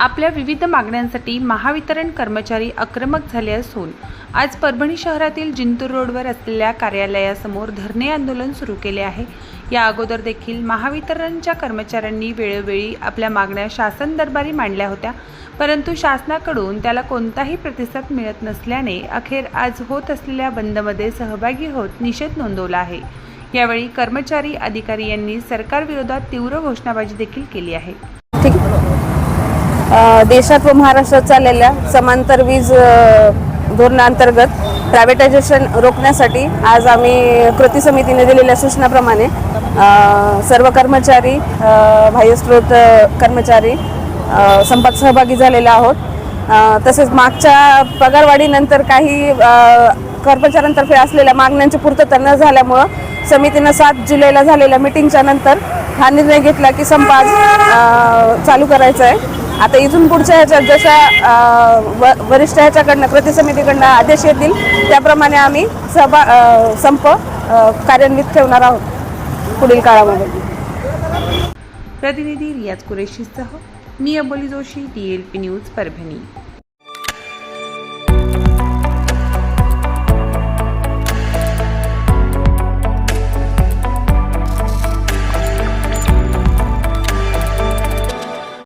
आपल्या विविध मागण्यांसाठी महावितरण कर्मचारी आक्रमक झाले असून आज परभणी शहरातील जिंतूर रोडवर असलेल्या कार्यालयासमोर धरणे आंदोलन सुरू केले आहे. या अगोदर देखील महावितरणच्या कर्मचाऱ्यांनी वेळोवेळी आपल्या मागण्या शासन दरबारी मांडल्या होत्या परंतु शासनाकडून त्याला कोणताही प्रतिसाद मिळत नसल्याने अखेर आज होत असलेल्या बंदमध्ये सहभागी होत निषेध नोंदवला आहे. यावेळी कर्मचारी अधिकारी यांनी सरकारविरोधात तीव्र घोषणाबाजी देखील केली आहे. देशात व महाराष्ट्रात चाललेल्या समांतर वीज धोरणाअंतर्गत प्रायव्हेटायझेशन रोखण्यासाठी आज आम्ही कृती समितीने दिलेल्या सूचनाप्रमाणे सर्व कर्मचारी बाह्यस्रोत कर्मचारी संपात सहभागी झालेला आहोत. तसेच मागच्या पगारवाढीनंतर काही कर्मचाऱ्यांतर्फे असलेल्या मागण्यांची पूर्तता न झाल्यामुळं समितीनं सात जुलैला झालेल्या मिटिंगच्या नंतर हा निर्णय घेतला की संप आज चालू करायचा आहे. आता इथून पुढच्या ह्याच्यात जशा व- वरिष्ठ ह्याच्याकडनं कृती समितीकडनं आदेश येतील त्याप्रमाणे आम्ही सहभा संप कार्यान्वित ठेवणार आहोत पुढील काळामध्ये. प्रतिनिधी रियाज कुरेशीसह मी Aboli Joshi D L P news Parbhani.